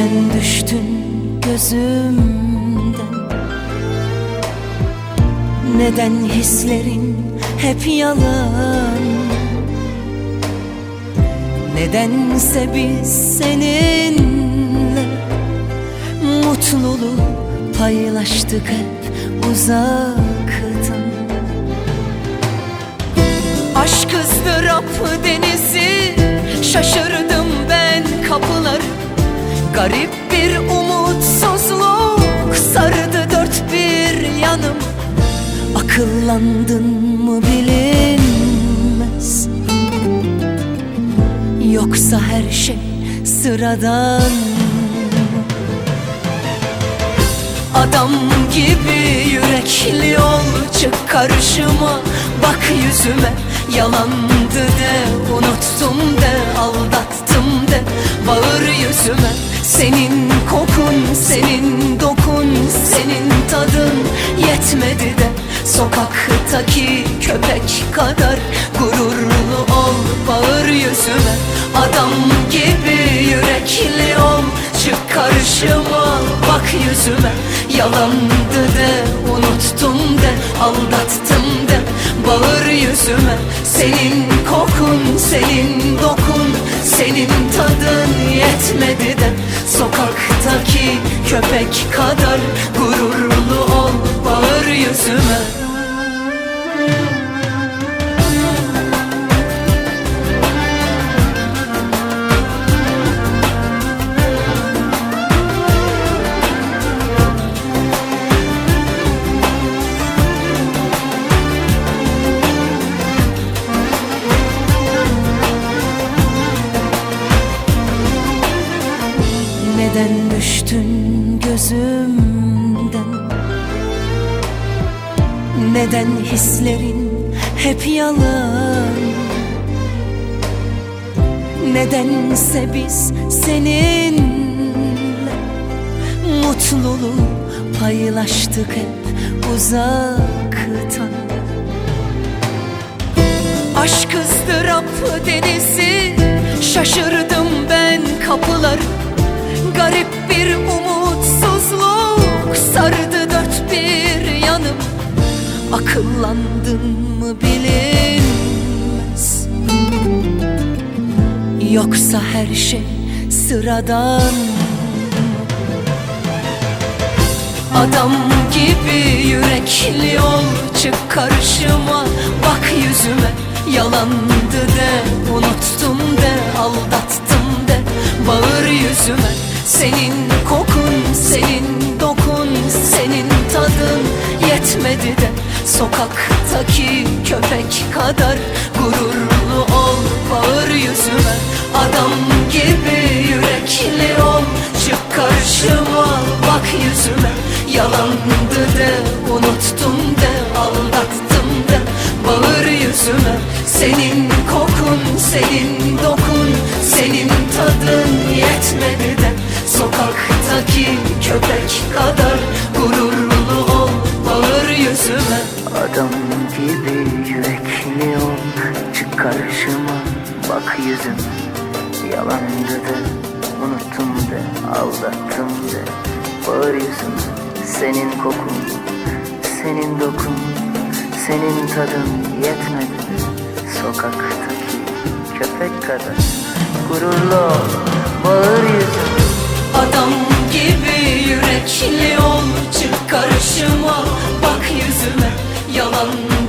Sen düştün gözümden. Neden hislerin hep yalan? Nedense biz seninle Mutluluğu paylaştık hep uzaktan. Aşk ızdırap denizi şaşırdı Garip bir umutsuzluk. Sardı dört bir yanım. Akıllandın mı bilinmez. Yoksa her şey sıradan. Adam gibi yürekli ol çık karşıma. Bak yüzüme yalandı de Unuttum de aldattım de. Bağır yüzüme senin kokun senin dokun Senin tadın yetmedi de Sokaktaki köpek kadar gururlu ol Bağır yüzüme. Adam gibi yürekli ol Çık karşıma bak yüzüme. Yalandı de unuttum de aldattım de Bağır yüzüme. Senin kokun senin dokun Senin tadın yetmedi de Sokaktaki köpek kadar gururlu ol Bağır yüzüme Neden düştün gözümden. Neden hislerin hep yalan? Nedense biz seninle Mutluluğu paylaştık hep uzaktan. Aşk ızdırap denizi Şaşırdım ben kapıları Garip bir umutsuzluk Sardı dört bir yanım. Akıllandın mı bilinmez. Yoksa her şey sıradan. Adam gibi yürekli ol Çık karşıma. Bak yüzüme Yalandı de unuttum de aldattım de. Bağır yüzüme senin kokun senin dokun Senin tadın yetmedi de Sokaktaki köpek kadar gururlu ol Bağır yüzüme. Adam gibi yürekli ol Çık karşıma bak yüzüme. Yalandı de unuttum de aldattım de Bağır yüzüme. Senin kokun senin dokun Senin tadın yetmedi köpek kadar gururlu ol Bağır yüzüme. Adam gibi yürekli ol Çık karşıma bak yüzüme Yalandı de unuttum de aldattım de Bağır yüzüme senin kokun Senin dokun Senin tadın yetmedi. Sokaktaki köpek kadar Gururlu ol bağır yüzüme. Adam yürekli ol Çık karşıma. Bak yüzüme Yalandı